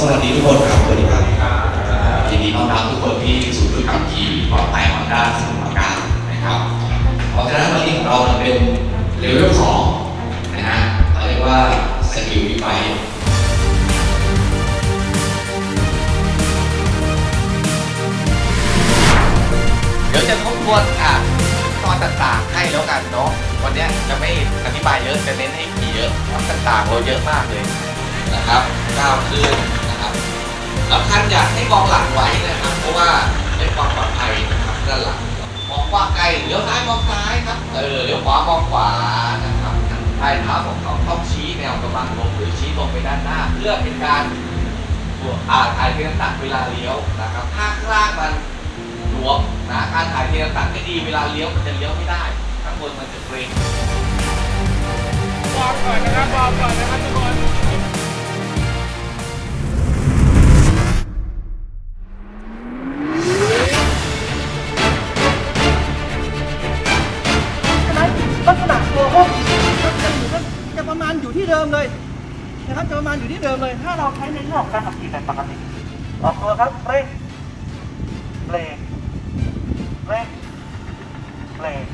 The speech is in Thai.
สวัสดีทุกคนครับ สวัสดีครับยินดีต้อนรับทุกคนที่สู่ฝึกขับขี่ปลอดภัยของด้าสุทรปรการนะครับ เพราะฉะนั้นวันนี้ของเราเป็นเลเวลสองนะฮะเราเรียกว่าสกิลวิไฟเดี๋ยวจะทบทวนอะตอนต่างๆให้แล้วกันเนาะวันนี้จะไม่อธิบายเยอะจะเน้นให้ขี่เยอะตอนต่างๆเราเยอะมากเลยนะครับก้าวขึ้น สำคัญอยากให้มองหลังไว้นะครับ เพราะว่าเป็นความปลอดภัยนะครับด้านหลังมองกว้างไกลเลี้ยวซ้ายมองซ้ายครับเออเลี้ยวขวามองขวานะครับปลายเท้าของเขาต้องชี้แนวกำลังลงหรือชี้ตรงไปด้านหน้า เพื่อเป็นการอ่าถ่ายเทน้ำหนักเวลาเลี้ยวนะครับถ้าข้างล่างมันหลวมนะการถ่ายเทน้ำหนักไม่ดีเวลาเลี้ยวมันจะเลี้ยวไม่ได้ข้างบนมันจะเกรงวอร์มก่อนนะครับวอร์มก่อนนะครับทุกคน ก็จะอยู่ก็จะประมาณอยู่ที่เดิมเลยนะครับจะประมาณอยู่ที่เดิมเลย ถ้าเราใช้ในเรื่องของการขับขี่แบบปกติออกตัวครับเร่งเบรกเร่งเบรก